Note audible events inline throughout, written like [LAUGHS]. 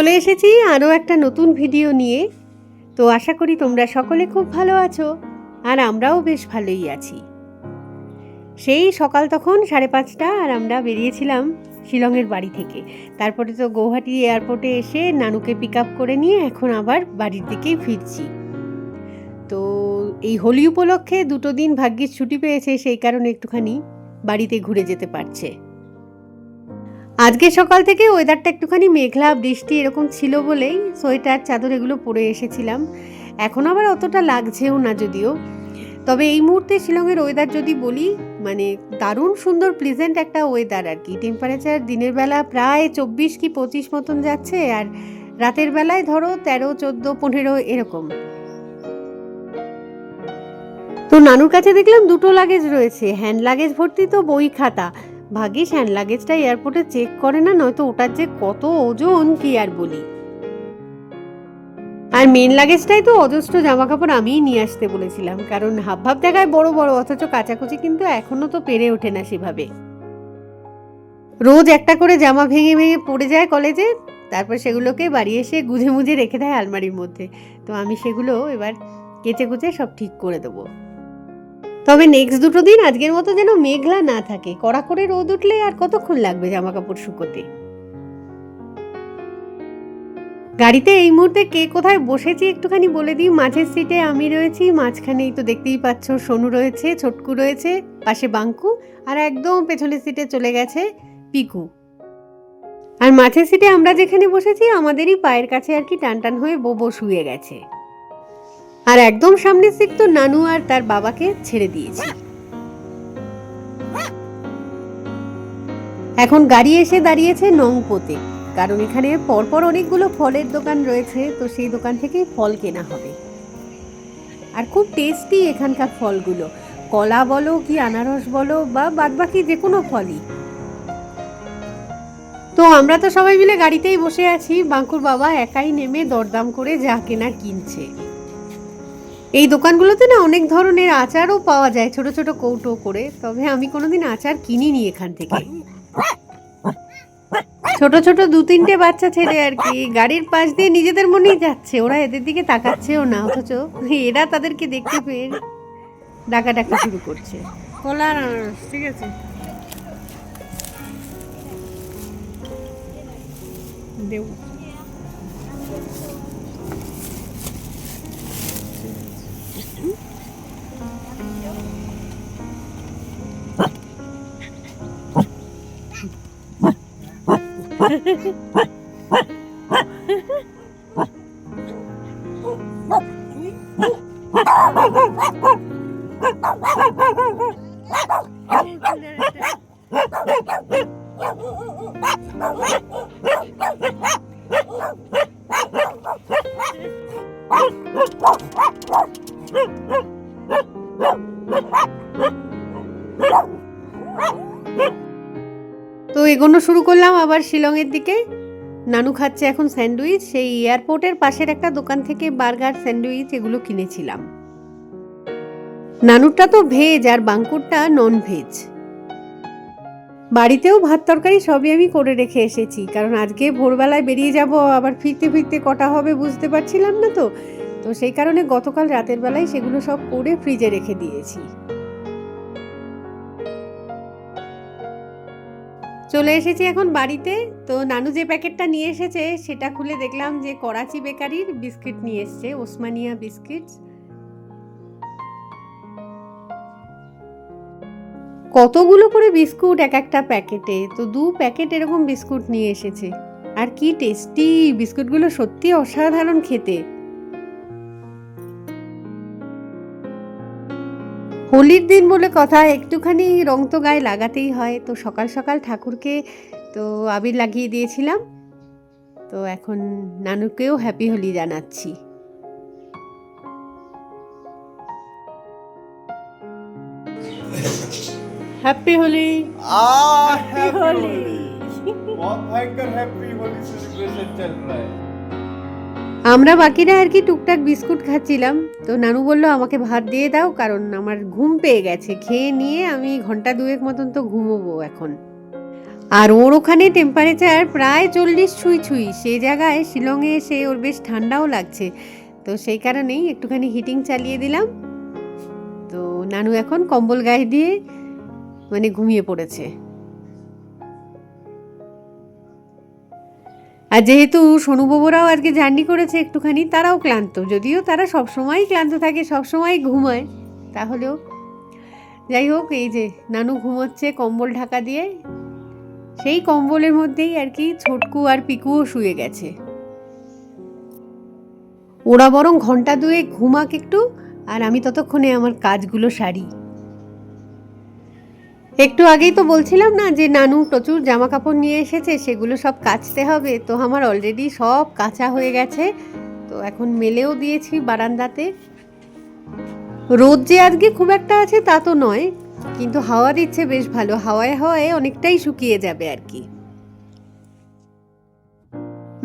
চলে এসেছি আরও একটা নতুন ভিডিও নিয়ে। তো আশা করি তোমরা সকলে খুব ভালো আছো আর আমরাও বেশ ভালোই আছি। সেই সকাল তখন সাড়ে পাঁচটা আর আমরা বেরিয়েছিলাম শিলংয়ের বাড়ি থেকে। তারপরে তো গৌহাটি এয়ারপোর্টে এসে নানুকে পিক আপ করে নিয়ে এখন আবার বাড়ির দিকেই ফিরছি। তো এই হোলি উপলক্ষে দুটো দিন ভাগ্যিস ছুটি পেয়েছে, সেই কারণে একটুখানি বাড়িতে ঘুরে যেতে পারছে। আজকে সকাল থেকে ওয়েদারটা একটুখানি মেঘলা, বৃষ্টি এরকম ছিল বলেই সোয়েটার, চাদর এগুলো পরে এসেছিলাম। এখন আবার অতটা লাগছেও না যদিও। তবে এই মুহূর্তে শিলংয়ের ওয়েদার যদি বলি মানে দারুণ সুন্দর প্লেজেন্ট একটা ওয়েদার আর কি টেম্পারেচার দিনের বেলা প্রায় চব্বিশ কি পঁচিশ মতন যাচ্ছে আর রাতের বেলায় ধরো তেরো, চোদ্দ, পনেরো এরকম। তো নানুর কাছে দেখলাম দুটো লাগেজ রয়েছে। হ্যান্ড লাগেজ ভর্তি তো বই খাতা। ভাগ্যিস হ্যান্ড লাগেজটা এয়ারপোর্টে চেক করে না, নয়তো ওটার যে কত ওজন, কি আর বলি। আর মেন লাগেজটাই তো অজস্র জামা কাপড় আমিই নিয়ে আসতে বলেছিলাম, কারণ হাব ভাব জায়গায় বড় বড়, অথচ কাচাকুচি কিন্তু এখনও তো পেরে ওঠে না সেভাবে। রোজ একটা করে জামা ভেঙে ভেঙে পড়ে যায় কলেজে তারপর সেগুলোকে বাড়ি এসে গুজে মুজে রেখে দেয় আলমারির মধ্যে। তো আমি সেগুলো এবার কেচে কুচে সব ঠিক করে দেবো। তবে নেক্সট দুটো দিন আজকের মতো যেন মেঘলা না থাকে। কড়া করে রোদ উঠলে আর কতক্ষণ লাগবে জামা কাপড় শুকোতে? গাড়িতে এই মুহূর্তে কে কোথায় বসেছি একটুখানি বলে দিই। মাঝের সিটে আমি রয়েছি, মাঝখানেই তো দেখতেই পাচ্ছ সোনু রয়েছে, ছোটকু রয়েছে, পাশে বাঙ্কু আর একদম পেছনের সিটে চলে গেছে পিকু। আর মাঝের সিটে আমরা যেখানে বসেছি, আমাদেরই পায়ের কাছে আর কি টান টান হয়ে বোবো শুয়ে গেছে। আর একদম সামনের সিট তো নানু আর তার বাবাকে ছেড়ে দিয়েছি। এখন গাড়ি এসে দাঁড়িয়েছে নংপোতে কারণ এখানে পরপর অনেকগুলো ফলের দোকান রয়েছে, তো সেই দোকান থেকেই ফল কেনা হবে। আর খুব টেস্টি এখানকার ফলগুলো। কলা বলো কি আনারস বলো বা বাদবাকি যে কোনো ফলই। তো আমরা তো সবাই মিলে গাড়িতেই বসে আছি বাঙ্কুর বাবা একাই নেমে দরদাম করে যা কেনার কিনছে। এই দোকানগুলোতে না অনেক ধরনের আচারও পাওয়া যায় ছোট ছোট কৌটো করে। তবে আমি কোনোদিন আচার কিনিনি এখান থেকে। ছোট ছোট দু তিনটে বাচ্চা ছেলে আর কি গাড়ির পাশ দিয়ে নিজেদের মনেই যাচ্ছে ওরা এদের দিকে তাকাচ্ছেও না অথচ এরা তাদেরকে দেখতে পেয়ে ডাকাডাকি শুরু করছে। কলা ঠিক আছে। দেব Ha ha ha! এগোনো শুরু করলাম, আবার শিলংয়ের দিকে। নানু খাচ্ছে এখন স্যান্ডউইচ, সেই এয়ারপোর্টের পাশের একটা দোকান থেকে বার্গার, স্যান্ডউইচ এগুলো কিনেছিলাম। নানুরটা তো ভেজ আর বাঙ্কুরটা নন ভেজ বাড়িতেও ভাত তরকারি সবই আমি করে রেখে এসেছি, কারণ আজকে ভোরবেলায় বেরিয়ে যাব, আবার ফিরতে ফিরতে কটা হবে বুঝতে পারছিলাম না তো। তো সেই কারণে গতকাল রাতের বেলায় সেগুলো সব করে ফ্রিজে রেখে দিয়েছি। চলে এসেছি এখন বাড়িতে। তো নানু যে প্যাকেটটা নিয়ে এসেছে, সেটা খুলে দেখলাম যে করাচি বেকারির বিস্কিট নিয়ে এসছে, ওসমানিয়া বিস্কিটস। কতগুলো করে বিস্কুট এক একটা প্যাকেটে? তো দু প্যাকেট এরকম বিস্কুট নিয়ে এসেছে। আর কি টেস্টি! বিস্কুটগুলো সত্যি অসাধারণ খেতে। হোলির দিন বলে কথা একটুখানি রং তো গায়ে লাগাতেই হয় তো সকাল সকাল ঠাকুরকে তো আবির লাগিয়ে দিয়েছিলাম তো এখন নানুকেও হ্যাপি হোলি জানাচ্ছি happy Holi Ah, Happy happy Holi. Holi बहुत भयंकर हैप्पी होली सेलिब्रेशन चल रहा है [LAUGHS] আমরা বাকিরা আর কি টুকটাক বিস্কুট খাচ্ছিলাম। তো নানু বলল, আমাকে ভাত দিয়ে দাও, কারণ আমার ঘুম পেয়ে গেছে। খেয়ে নিয়ে আমি ঘণ্টা দুয়েক মতন তো ঘুমোবো এখন। আর ওর ওখানে টেম্পারেচার প্রায় চল্লিশ ছুঁই ছুঁই। সেই জায়গায় শিলংয়ে এসে ওর বেশ ঠান্ডাও লাগছে। তো সেই কারণেই একটুখানি হিটিং চালিয়ে দিলাম। তো নানু এখন কম্বল গায়ে দিয়ে মানে ঘুমিয়ে পড়েছে। আর যেহেতু সোনুবাবুরাও আজকে জার্নি করেছে একটুখানি, তারাও ক্লান্ত। যদিও তারা সবসময়ই ক্লান্ত থাকে সবসময় ঘুমায়। তাহলেও যাই হোক, এই যে নানু ঘুমোচ্ছে কম্বল ঢাকা দিয়ে, সেই কম্বলের মধ্যেই আর কি ছোটকু আর পিকুও শুয়ে গেছে। ওরা বরং ঘণ্টা দুয়ে ঘুমাক একটু, আর আমি ততক্ষণে আমার কাজগুলো সারি। একটু আগেই তো বলছিলাম না যে নানু প্রচুর জামা কাপড় নিয়ে এসেছে, সেগুলো সব কাচতে হবে। তো আমার অলরেডি সব কাঁচা হয়ে গেছে। তো এখন মেলেও দিয়েছি বারান্দাতে। রোদ যে আজকে খুব একটা আছে তা তো নয়, কিন্তু হাওয়া দিচ্ছে বেশ ভালো। হাওয়ায় হাওয়ায় অনেকটাই শুকিয়ে যাবে আর কি।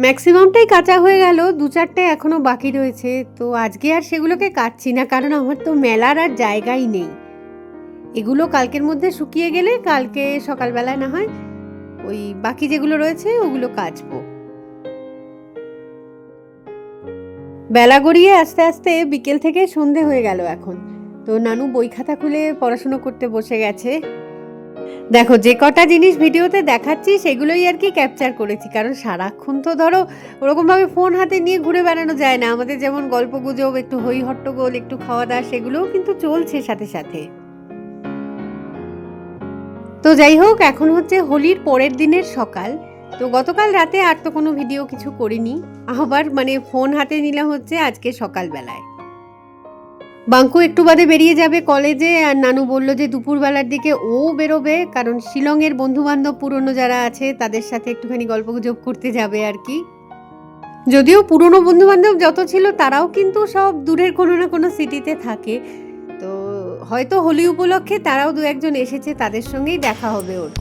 ম্যাক্সিমামটাই কাঁচা হয়ে গেল, দু চারটে এখনও বাকি রয়েছে। তো আজকে আর সেগুলোকে কাটছি না, কারণ আমার তো মেলার আর জায়গাই নেই। এগুলো কালকের মধ্যে শুকিয়ে গেলে কালকে সকালবেলায় না হয় ওই বাকি যেগুলো রয়েছে ওগুলো কাচবো। বেলা গড়িয়ে আস্তে আস্তে বিকেল থেকে সন্ধে হয়ে গেল এখন। তো নানু বই খাতা খুলে পড়াশুনো করতে বসে গেছে। দেখো, যে কটা জিনিস ভিডিওতে দেখাচ্ছি সেগুলোই আর কি ক্যাপচার করেছি। কারণ সারাক্ষণ তো ধরো ওরকমভাবে ফোন হাতে নিয়ে ঘুরে বেড়ানো যায় না। আমাদের যেমন গল্প গুজব, একটু হই হট্টগোল, একটু খাওয়া দাওয়া, সেগুলোও কিন্তু চলছে সাথে সাথে। তো যাই হোক, এখন হচ্ছে হোলির পরের দিনের সকাল। তো গতকাল রাতে আর তো কোনো ভিডিও কিছু করিনি। আবার মানে ফোন হাতে নিলাম হচ্ছে আজকে সকালবেলায়। বাঙ্কু একটু বাদে বেরিয়ে যাবে কলেজে আর নানু বলল যে দুপুরবেলার দিকে ও বেরোবে, কারণ শিলংয়ের বন্ধু বান্ধব পুরনো যারা আছে তাদের সাথে একটুখানি গল্পগুজব করতে যাবে আর কি। যদিও পুরনো বন্ধু বান্ধব যত ছিল তারাও কিন্তু সব দূরের কোনো না কোনো সিটিতে থাকে। হয়তো হোলি উপলক্ষে তারাও দু একজন এসেছে তাদের সঙ্গেই দেখা হবে ওর।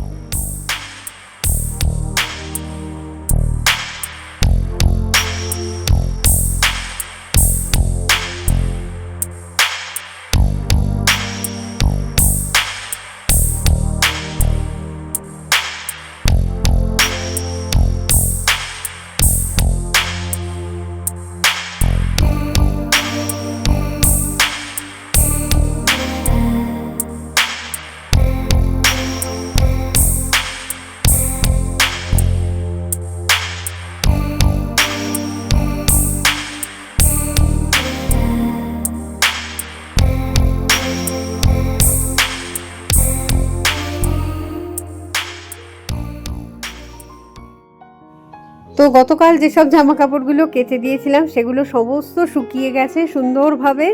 তো গতকাল যেসব জামা কাপড়গুলো কেচে দিয়েছিলাম, সেগুলো সমস্ত শুকিয়ে গেছে সুন্দরভাবে।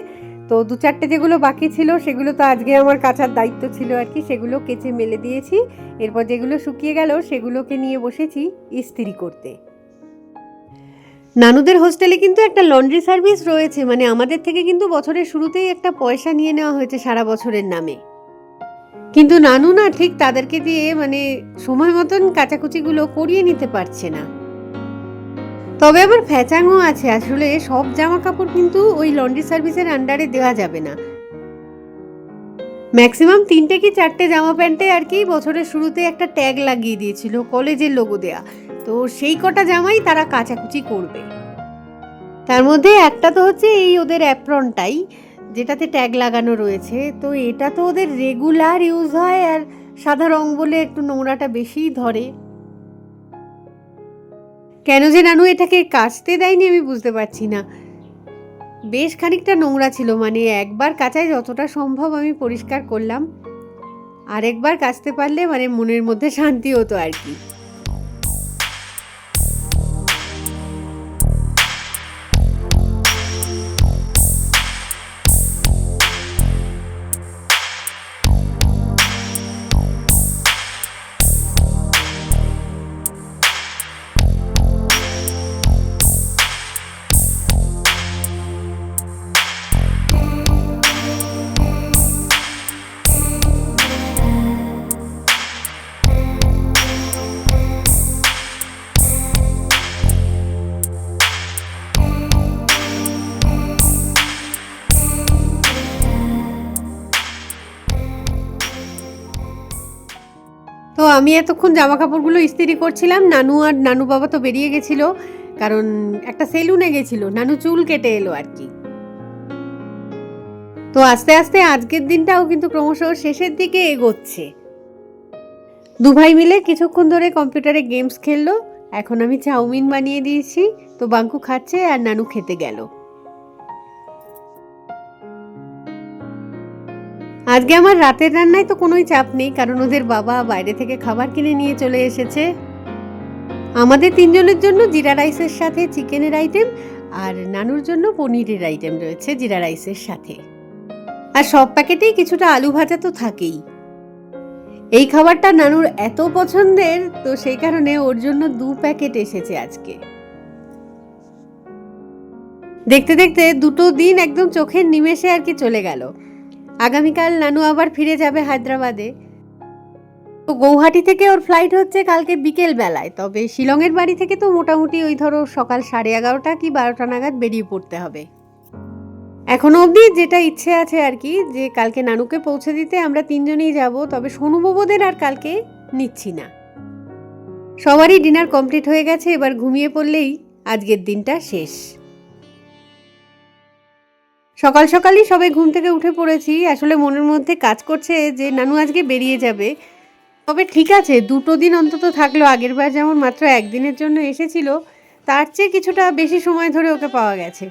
তো দু চারটে যেগুলো বাকি ছিল, সেগুলো তো আজকে আমার কাচার দায়িত্ব ছিল আর কি, সেগুলো কেচে মেলে দিয়েছি। এরপর যেগুলো শুকিয়ে গেল, সেগুলোকে নিয়ে বসেছি ইস্ত্রি করতে। নানুদের হোস্টেলে কিন্তু একটা লন্ড্রি সার্ভিস রয়েছে মানে আমাদের থেকে কিন্তু বছরের শুরুতেই একটা পয়সা নিয়ে নেওয়া হয়েছে সারা বছরের নামে। কিন্তু নানু না ঠিক তাদেরকে দিয়ে মানে সময় মতন কাচাকুচিগুলো করিয়ে নিতে পারছে না। তবে আবার ফ্যাচাংও আছে। আসলে সব জামা কাপড় কিন্তু ওই লন্ড্রি সার্ভিসের আন্ডারে দেওয়া যাবে না। ম্যাক্সিমাম তিনটে কি চারটে জামা প্যান্টে আর কি বছরের শুরুতে একটা ট্যাগ লাগিয়ে দিয়েছিল, কলেজের লোগো দেয়া। তো সেই কটা জামাই তারা কাচাকুচি করবে। তার মধ্যে একটা তো হচ্ছে এই ওদের অ্যাপ্রনটাই যেটাতে ট্যাগ লাগানো রয়েছে। তো এটা তো ওদের রেগুলার ইউজ হয় আর সাদা রং বলে একটু নোংরাটা বেশিই ধরে। কেন যে নানু এটাকে কাচতে দেয়নি আমি বুঝতে পারছি না। বেশ খানিকটা নোংরা ছিল মানে একবার কাচায় যতটা সম্ভব আমি পরিষ্কার করলাম, আরেকবার কাচতে পারলে মানে মনের মধ্যে শান্তি হতো আর কি। তো আমি এতক্ষণ জামা কাপড়গুলো ইস্ত্রি করছিলাম। নানু আর নানু বাবা তো বেরিয়ে গেছিল, কারণ একটা সেলুনে গেছিল। নানু চুল কেটে এলো আর কি। তো আস্তে আস্তে আজকের দিনটাও কিন্তু ক্রমশ শেষের দিকে এগোচ্ছে। দু ভাই মিলে কিছুক্ষণ ধরে কম্পিউটারে গেমস খেললো। এখন আমি চাউমিন বানিয়ে দিয়েছি। তো বাঙ্কু খাচ্ছে আর নানু খেতে গেল। আজকে আমার রাতের রান্নায় তো কোনোই চাপ নেই, কারণ ওদের বাবা বাইরে থেকে খাবার কিনে নিয়ে চলে এসেছে। আমাদের তিনজনের জন্য জিরা রাইসের সাথে চিকেনের আইটেম আর নানুর জন্য পনিরের আইটেম রয়েছে জিরা রাইসের সাথে। আর সব প্যাকেটেই কিছুটা আলু ভাজা তো থাকেই। এই খাবারটা নানুর এত পছন্দের, তো সেই কারণে ওর জন্য দু প্যাকেট এসেছে আজকে। দেখতে দেখতে দুটো দিন একদম চোখের নিমেষে আর কি চলে গেল। আগামীকাল নানু আবার ফিরে যাবে হায়দ্রাবাদে। তো গৌহাটি থেকে ওর ফ্লাইট হচ্ছে কালকে বিকেল বেলায়। তবে শিলংয়ের বাড়ি থেকে তো মোটামুটি ওই ধরো সকাল সাড়ে এগারোটা কি বারোটা নাগাদ বেরিয়ে পড়তে হবে। এখনও অবধি যেটা ইচ্ছে আছে আর কি, যে কালকে নানুকে পৌঁছে দিতে আমরা তিনজনেই যাব, তবে সোনুবাবুদের আর কালকে নিচ্ছি না। সবারই ডিনার কমপ্লিট হয়ে গেছে, এবার ঘুমিয়ে পড়লেই আজকের দিনটা শেষ। সকাল সকালই সবাই ঘুম থেকে উঠে পড়েছি। আসলে মনের মধ্যে কাজ করছে যে, নানু আজকে বেরিয়ে যাবে। তবে ঠিক আছে, দুটো দিন অন্তত থাকল। আগের বার যেমন মাত্র একদিনের জন্য এসেছিল, তার চেয়ে কিছুটা বেশি সময় ধরে ওকে পাওয়া গেছে।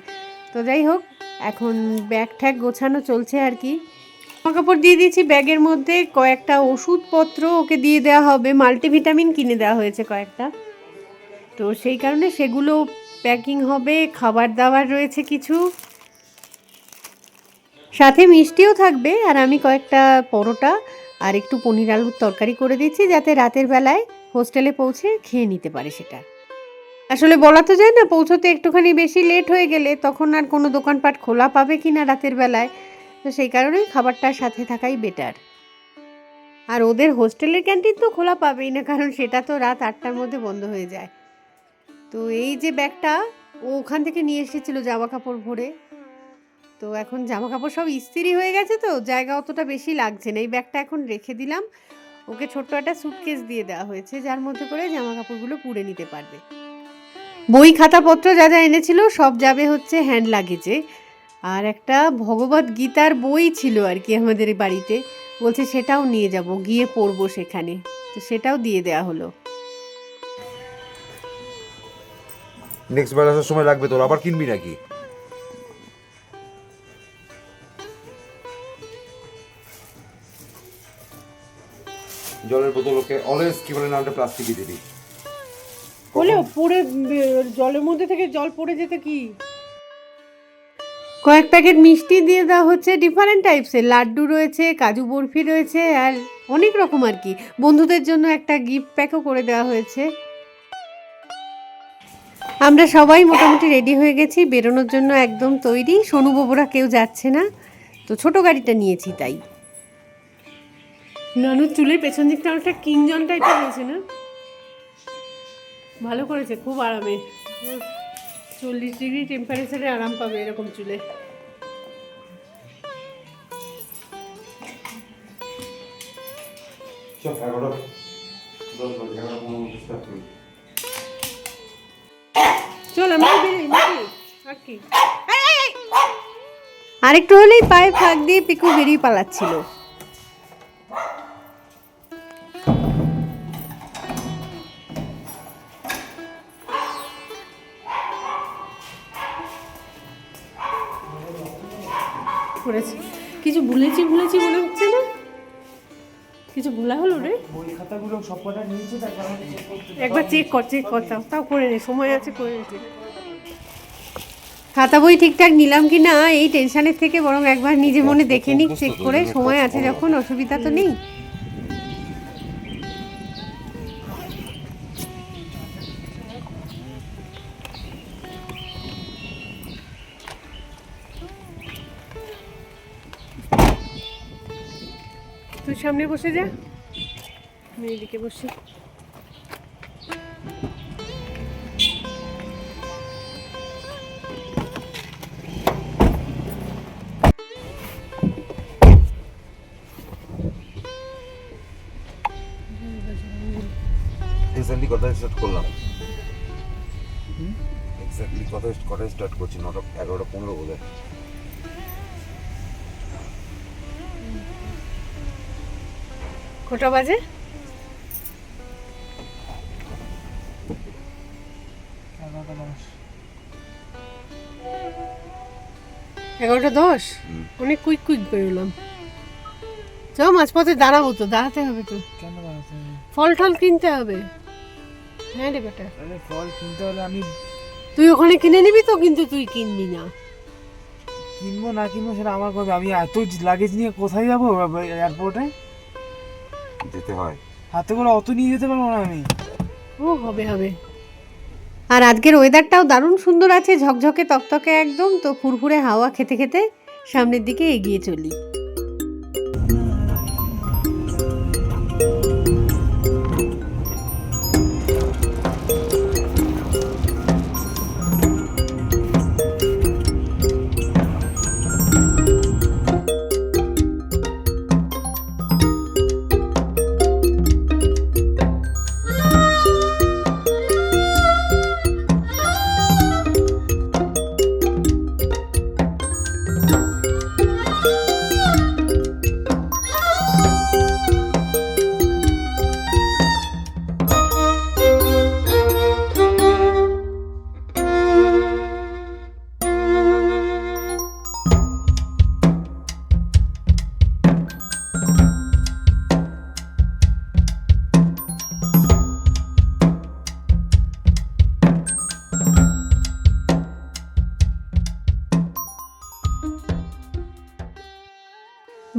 তো যাই হোক, এখন ব্যাগ ঠ্যাগ গোছানো চলছে আর কি। জামা কাপড় দিয়ে দিয়েছি ব্যাগের মধ্যে। কয়েকটা ওষুধপত্র ওকে দিয়ে দেওয়া হবে। মাল্টিভিটামিন কিনে দেওয়া হয়েছে কয়েকটা। তো সেই কারণে সেগুলো প্যাকিং হবে। খাবার দাবার রয়েছে কিছু। সাথে মিষ্টিও থাকবে, আর আমি কয়েকটা পরোটা আর একটু পনির আলুর তরকারি করে দিচ্ছি যাতে রাতের বেলায় হোস্টেলে পৌঁছে খেয়ে নিতে পারে সেটা। আসলে বলা তো যায় না, পৌঁছতে একটুখানি বেশি লেট হয়ে গেলে তখন আর কোনো দোকানপাট খোলা পাবে কি না রাতের বেলায়, তো সেই কারণেই খাবারটার সাথে থাকাই বেটার আর ওদের হোস্টেলের ক্যান্টিন তো খোলা পাবেই না, কারণ সেটা তো রাত আটটার মধ্যে বন্ধ হয়ে যায়। তো এই যে ব্যাগটা, ও ওখান থেকে নিয়ে এসেছিল জামা কাপড় ভরে। তো এখন জামা কাপড় সব ইস্ত্রি হয়ে গেছে তো, জায়গা অতটা বেশি লাগছে না। এই ব্যাগটা এখন রেখে দিলাম। ওকে ছোট্ট একটা সুটকেস দিয়ে দেওয়া হয়েছে, যার মধ্যে করে জামা কাপড়গুলো পুড়ে নিতে পারবে। বই খাতাপত্র যা যা এনেছিল সব যাবে হচ্ছে হ্যান্ড লাগেজে আর একটা ভগবত গীতার বই ছিল আর কি আমাদের বাড়িতে। বলছে সেটাও নিয়ে যাব, গিয়ে পড়ব সেখানে। তো সেটাও দিয়ে দেওয়া হলো। নেক্সট বার আসার সময় লাগবে তোর, আবার কিনবি নাকি? জলের বোতল ওকে অলওয়েজ কি বলে নামটা প্লাস্টিকই দিবি বলে পড়ে জলের মধ্যে থেকে জল পড়ে যেতে কি? কয়েক প্যাকেট মিষ্টি দিয়ে দেওয়া হচ্ছে ডিফারেন্ট টাইপসের লাড্ডু রয়েছে, কাজু বরফি রয়েছে, আর অনেক রকম আর কি। বন্ধুদের জন্য একটা গিফট প্যাকও করে দেওয়া হয়েছে। আমরা সবাই মোটামুটি রেডি হয়ে গেছি, বেরোনোর জন্য একদম তৈরি। সোনু বাবুরা কেউ যাচ্ছে না, তো ছোট গাড়িটা নিয়েছি তাই। নানুর চুলের পেছন দিকটা অনেকটা কিংজন টাইপের হয়েছে না? ভালো করেছে খুব আরামে। চল্লিশ ডিগ্রি টেম্পারেচারে আরাম পাবে এরকম চুলে। চল আর কি আরেকটু হলেই পায়ে ফাঁক দিয়ে পিকু বেরিয়ে পালাচ্ছিল। করেছি। কিছু ভুলেছি ভুলেছি মনে হচ্ছে না? কিছু ভুলা হলো রে? বই খাতাগুলো সব কটা নিয়েছে একবার চেক কর চেক কর তাও তাও করে নে সময় আছে করে নে খাতা বই ঠিকঠাক নিলাম কি না এই টেনশনের থেকে বরং একবার নিজে মনে দেখে নিক চেক করে সময় আছে যখন অসুবিধা তো নেই। সামনে বসে যা। আমি এদিকে বসি। স্টার্ট করলাম। কটায় স্টার্ট করছি নটা এগারোটা পনেরো বোধ হয় কটা বাজে? এগারোটা দশ। অনেক কুইক কুইক বেরোলাম। চল মাঝপথে দাঁড়াবো তো দাঁড়াতে হবে তো? ফল টল কিনতে হবে। হ্যাঁ রে বেটা। ফল কিনতে হলে আমি তুই ওখানে কিনে নিবি তো কিন্তু তুই কিনবি না। কিনবো না কিনবো সেটা আমার কথা। আমি এত লাগেজ নিয়ে কোথায় যাব? এয়ারপোর্টে? যেতে হয়। হাতে করে অত নিয়ে যেতে পারব না আমি। ও হবে হবে। আর আজকের ওয়েদারটাও দারুণ সুন্দর আছে ঝকঝকে তকতকে একদম। তো ফুরফুরে হাওয়া খেতে খেতে সামনের দিকে এগিয়ে চলি।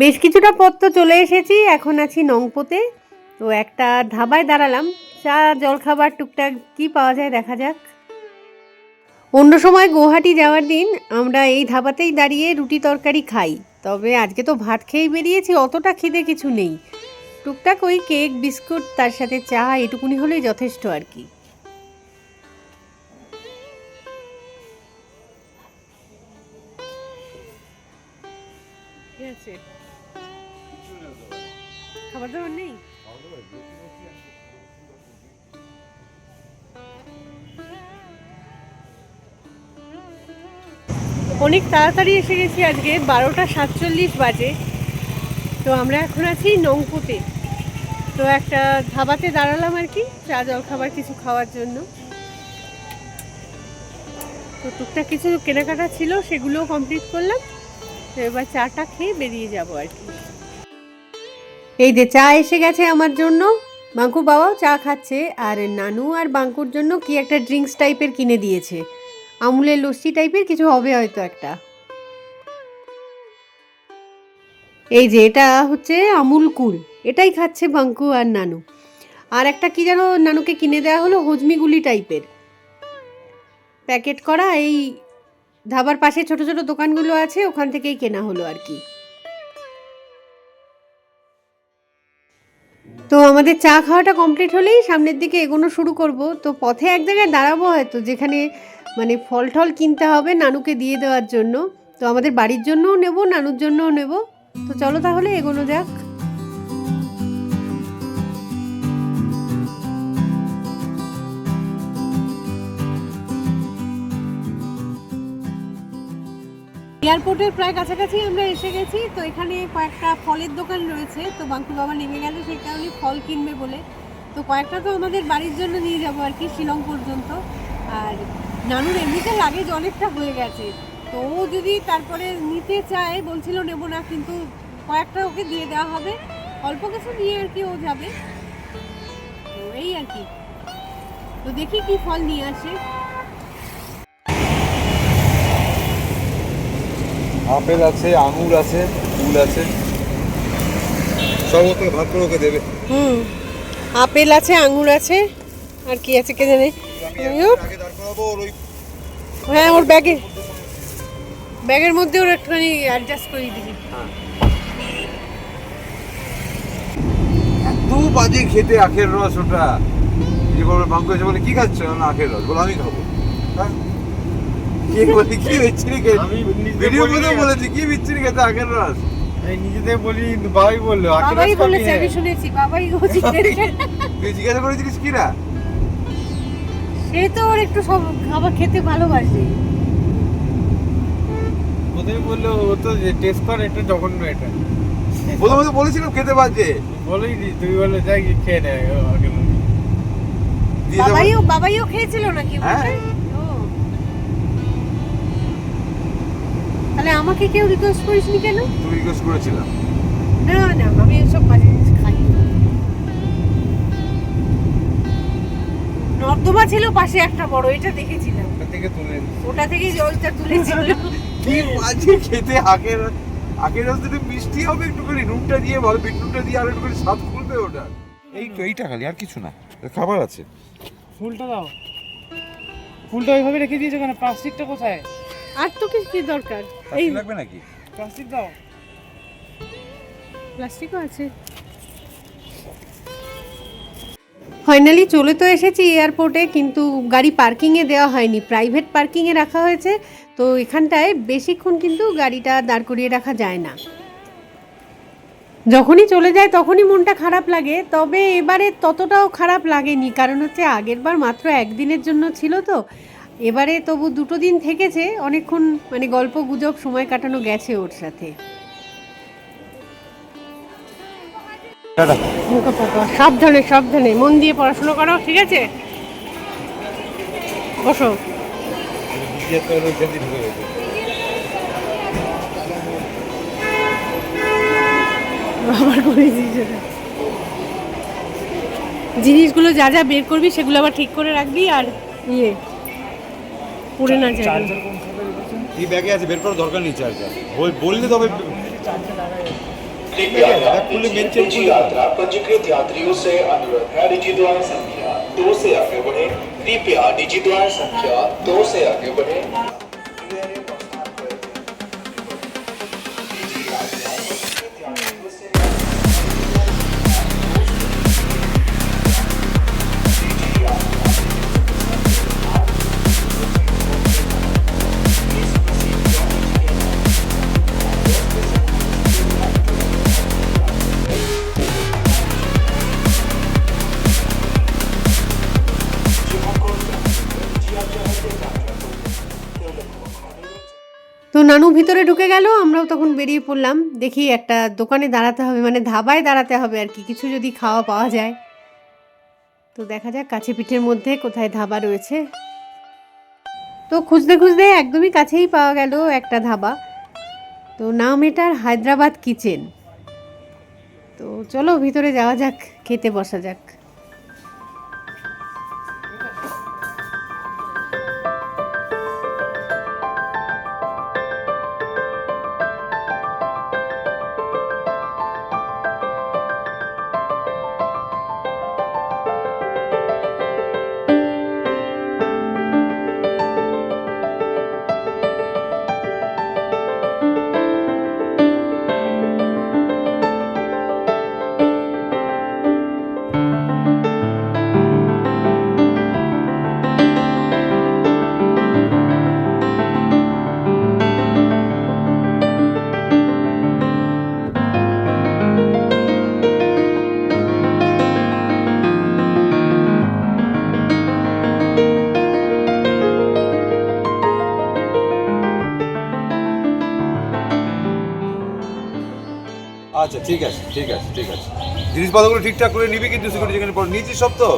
বেশ কিছুটা পথ তো চলে এসেছি, এখন আছি নংপোতে। তো একটা ধাবায় দাঁড়ালাম, চা, জলখাবার, টুকটাক কি পাওয়া যায় দেখা যাক। অন্য সময় গুয়াহাটি যাওয়ার দিন আমরা এই ধাবাতেই দাঁড়িয়ে রুটি তরকারি খাই, তবে আজকে তো ভাত খেয়েই বেরিয়েছি, অতটা খিদে কিছু নেই। টুকটাক ওই কেক, বিস্কুট, তার সাথে চা, এটুকুনি হলেই যথেষ্ট আর কি। অনেক তাড়াতাড়ি এসে গেছি আজকে, বারোটা সাতচল্লিশ বাজে। তো আমরা এখন আছি নংপুতে। তো একটা ধাবাতে দাঁড়ালাম আর কি, চা জলখাবার কিছু খাওয়ার জন্য। তো টুকটাক কিছু কেনাকাটা ছিল, সেগুলোও কমপ্লিট করলাম। তো এবার চাটা খেয়ে বেরিয়ে যাব আর কি। এই যে চা এসে গেছে আমার জন্য। বাঙ্কুর বাবাও চা খাচ্ছে, আর নানু আর বাঙ্কুর জন্য কি একটা ড্রিঙ্কস টাইপের কিনে দিয়েছে। আমুলের লস্যি টাইপের কিছু হবে হয়তো একটা। এই যে এটা হচ্ছে আমুল কুল, এটাই খাচ্ছে বাঙ্কু আর নানু। আর একটা কি যেন নানুকে কিনে দেওয়া হলো হজমিগুলি টাইপের প্যাকেট করা এই ধাবার পাশে ছোট ছোট দোকানগুলো আছে, ওখান থেকেই কেনা হলো আর কি। তো আমাদের চা খাওয়াটা কমপ্লিট হলেই সামনের দিকে এগোনো শুরু করব। তো পথে এক জায়গায় দাঁড়াবো হয়তো, যেখানে মানে ফল টল কিনতে হবে নানুকে দিয়ে দেওয়ার জন্য। তো আমাদের বাড়ির জন্যও নেব, নানুর জন্যও নেব। তো চলো তাহলে এগোনো যাক। এয়ারপোর্টের প্রায় কাছাকাছি আমরা এসে গেছি। তো এখানে কয়েকটা ফলের দোকান রয়েছে। তো বাঙ্কু বাবা নেমে গেলে সেই কারণে ফল কিনবে বলে। তো কয়েকটা তো আমাদের বাড়ির জন্য নিয়ে যাব আর কি, শিলং পর্যন্ত। আর নানুর এমনিতে লাগেজ অনেকটা হয়ে গেছে। তো ও যদি তারপরে নিতে চায় বলছিল নেব না কিন্তু কয়েকটা ওকে দিয়ে দেওয়া হবে। অল্প কিছু নিয়ে আর কি ও যাবে। তো এই আর কি। তো দেখি কি ফল নিয়ে আসে। আপেল আছে আঙুর আছে ফুল আছে। সব ওকে ভাগ করে ওকে দেবে। হুম। আপেল আছে আঙুর আছে আর কি আছে কে জানে। হ্যাঁ ওর ব্যাগে ব্যাগের মধ্যে ওর একটুখানি অ্যাডজাস্ট করে দিবি এত বাজে খেতে আখের রস ওটা বাঙ্কু এসে বলে কি খাচ্ছ না আখের রস বলে আমি খাব হ্যাঁ? কি বলি কি বিচ্ছিরি খেতে ভিডিও। মধ্যে বলেছি কি বিচ্ছিরি খেতে আখের রস নিজেদের বলি বাবাই বলল আখের রস খাবি বলেছে হ্যাঁ। আমি শুনেছি বাবাই ও জিজ্ঞেস করে। তুই জিজ্ঞাসা করেছিলিস কি না সে তো ওর একটু সব খাবার খেতে ভালোবাসে। প্রথমে বলল ও তো টেস্ট কর একটু জঘন্য এটা। প্রথমে তো বলেছিলাম খেতে পারছে বলেই দি তুই বলে যাই গিয়ে খেয়ে নেয় আগে। বাবাইও বাবাইও খেয়েছিল নাকি হ্যাঁ। ও। তাহলে আমাকে কেউ রিকোয়েস্ট করিসনি কেন? তুই রিকোয়েস্ট করেছিলাম। না না। নর্দমা ছিল পাশে একটা বড় এটা দেখেছিলাম। ওটা থেকে তুলে ওটা থেকে জলটা তুলেছিল কি বাজে খেতে আখের আখের রস দিলে মিষ্টি হবে একটুখানি নুনটা দিয়ে ভালো বিট নুনটা দিয়ে আর একটুখানি স্বাদ খুলবে ওটা। এই তো এইটা খালি আর কিছু না। খাবার আছে। ফুলটা দাও। ফুলটা ওইভাবে রেখে দিয়েছ কেন? প্লাস্টিকটা কোথায়? আর তো কিছু কি দরকার? এই এই লাগবে নাকি? প্লাস্টিক দাও। প্লাস্টিকও আছে। ফাইনালি চলে তো এসেছি এয়ারপোর্টে, কিন্তু গাড়ি পার্কিংয়ে দেওয়া হয়নি, প্রাইভেট পার্কিংয়ে রাখা হয়েছে, তো এখানটায় বেশিক্ষণ কিন্তু গাড়িটা দাঁড় করিয়ে রাখা যায় না। যখনই চলে যায় তখনই মনটা খারাপ লাগে, তবে এবারে ততটাও খারাপ লাগেনি, কারণ হচ্ছে আগের বার মাত্র একদিনের জন্য ছিল তো, এবারে তবু দুটো দিন থেকেছে, অনেকক্ষণ মানে গল্প গুজব সময় কাটানো গেছে ওর সাথে। সাবধানে সাবধানে মন দিয়ে পড়াশোনা করো ঠিক আছে? বসো। আবার জিনিসগুলো যা যা বের করবি সেগুলো আবার ঠিক করে রাখবি আর ইয়ে পড়ে না যায়। রেখেছো এই ব্যাগে আছে বের করার দরকার নেই চার্জার বললে তবে চার্জার यात्रा पंजीकृत यात्रियों से अनुरोध है निजी द्वार संख्या दो से आगे बढ़े। कृपया निजी द्वार संख्या दो से आगे बढ़े। তো নানু ভিতরে ঢুকে গেল, আমরাও তখন বেরিয়ে পড়লাম। দেখি একটা দোকানে দাঁড়াতে হবে মানে ধাবায় দাঁড়াতে হবে আর কি, কিছু যদি খাওয়া পাওয়া যায়। তো দেখা যাক কাছে পিঠের মধ্যে কোথায় ধাবা রয়েছে। তো খুঁজতে খুঁজতে একদমই কাছেই পাওয়া গেল একটা ধাবা। তো নাম এটার হায়দ্রাবাদ কিচেন। তো চলো ভিতরে যাওয়া যাক, খেতে বসা যাক। ঠিক আছে ঠিক আছে ঠিক আছে। জিনিসপত্রগুলো ঠিকঠাক করে নিবি কিন্তু সিকিউরিটি যেখানে পড়ে নিয়েছিস সব তো?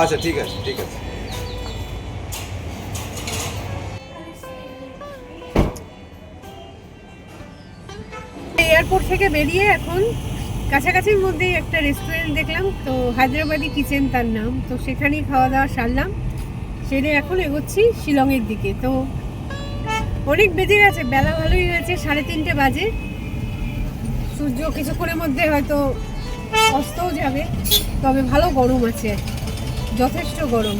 আচ্ছা ঠিক আছে ঠিক আছে। এয়ারপোর্ট থেকে বেরিয়ে এখন কাছাকাছির মধ্যেই একটা রেস্টুরেন্ট দেখলাম তো হায়দ্রাবাদি কিচেন তার নাম। তো সেখানেই খাওয়া দাওয়া সারলাম। সেরে এখন এগোচ্ছি শিলংয়ের দিকে। তো অনেক বেজে গেছে বেলা ভালোই হয়েছে সাড়ে তিনটে বাজে। সূর্য কিছুক্ষণের মধ্যে হয়তো অস্তও যাবে তবে ভালো গরম আছে যথেষ্ট গরম।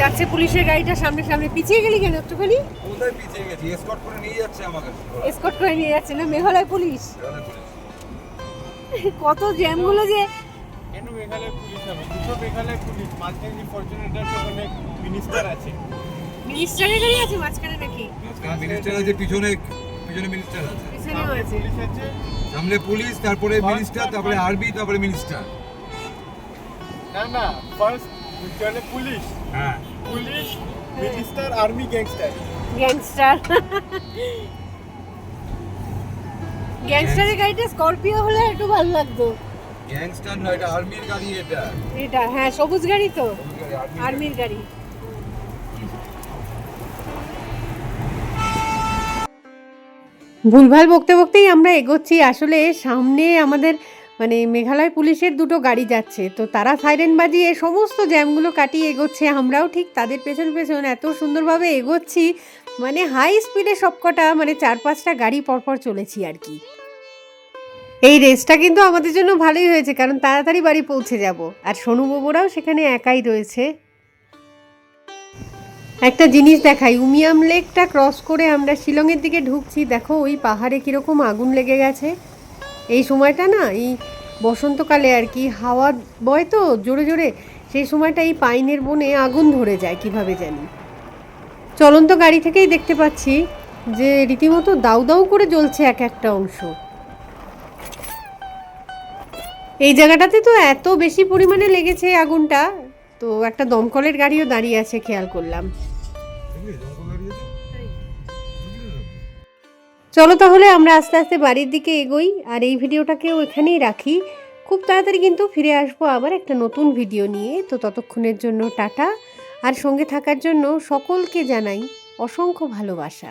যাচ্ছে পুলিশের গাড়িটা সামনে সামনে পিছিয়ে গেলি কেন একটুখানি? কোথায় পিছিয়ে গেছি? এসকর্ট করে নিয়ে যাচ্ছে আমাকে। এসকট করে নিয়ে যাচ্ছে না মেঘালয় পুলিশ। কত জ্যামগুলো যে কেন মেঘালয় পুলিশ হবে দুটো মেঘালয় পুলিশ মাঝখানে ফরচুনেটার মিনিস্টার আছে মিনিস্টারের আছে। মাঝখানে নাকি? মিনিস্টার আছে পিছনে পিছনে মিনিস্টার আছে। পুলিশ আছে। সামনে পুলিশ তারপরে মিনিস্টার তারপরে আর্মি তারপরে মিনিস্টার না না ফার্স্ট চলে পুলিশ। হ্যাঁ। Police minister army gangster gangster গ্যাংস্টারের গাড়িটা স্করপিও হলে একটু ভালো লাগতো। গ্যাংস্টার নয় এটা আর্মির গাড়ি এটা? এটা হ্যাঁ সবুজ গাড়ি তো আর্মির আর্মির গাড়ি। ভুলভাল বকতে বকতেই আমরা এগোচ্ছি। আসলে সামনে আমাদের মানে মেঘালয় পুলিশের দুটো গাড়ি যাচ্ছে। তো তারা সাইরেন বাজিয়ে সমস্ত জ্যামগুলো কাটিয়ে এগোচ্ছে। আমরাও ঠিক তাদের পেছন পেছন এত সুন্দরভাবে এগোচ্ছি। মানে হাই স্পিডে সবকটা মানে চার পাঁচটা গাড়ি পরপর চলেছি আর কি। এই রেসটা কিন্তু আমাদের জন্য ভালোই হয়েছে, কারণ তাড়াতাড়ি বাড়ি পৌঁছে যাব। আর সোনু বাবুরাও সেখানে একাই রয়েছে। একটা জিনিস দেখাই, উমিয়াম লেকটা ক্রস করে আমরা শিলংয়ের দিকে ঢুকছি। দেখো, ওই পাহাড়ে কীরকম আগুন লেগে গেছে। এই সময়টা না, এই বসন্তকালে আর কি, হাওয়া বয় তো জোরে জোরে, সেই সময়টা এই পাইনের বনে আগুন ধরে যায়, কীভাবে জানি। চলন্ত গাড়ি থেকেই দেখতে পাচ্ছি যে রীতিমতো দাউ দাউ করে জ্বলছে এক একটা অংশ। এই জায়গাটাতে তো এত বেশি পরিমাণে লেগেছে আগুনটা। তো একটা দমকলের গাড়িও দাঁড়িয়ে আছে, খেয়াল করলাম। চলো তাহলে আমরা আস্তে আস্তে বাড়ির দিকে এগোই, আর এই ভিডিওটাকেও এখানেই রাখি। খুব তাড়াতাড়ি কিন্তু ফিরে আসব আবার একটা নতুন ভিডিও নিয়ে। তো ততক্ষণের জন্য টাটা, আর সঙ্গে থাকার জন্য সকলকে জানাই অসংখ্য ভালোবাসা।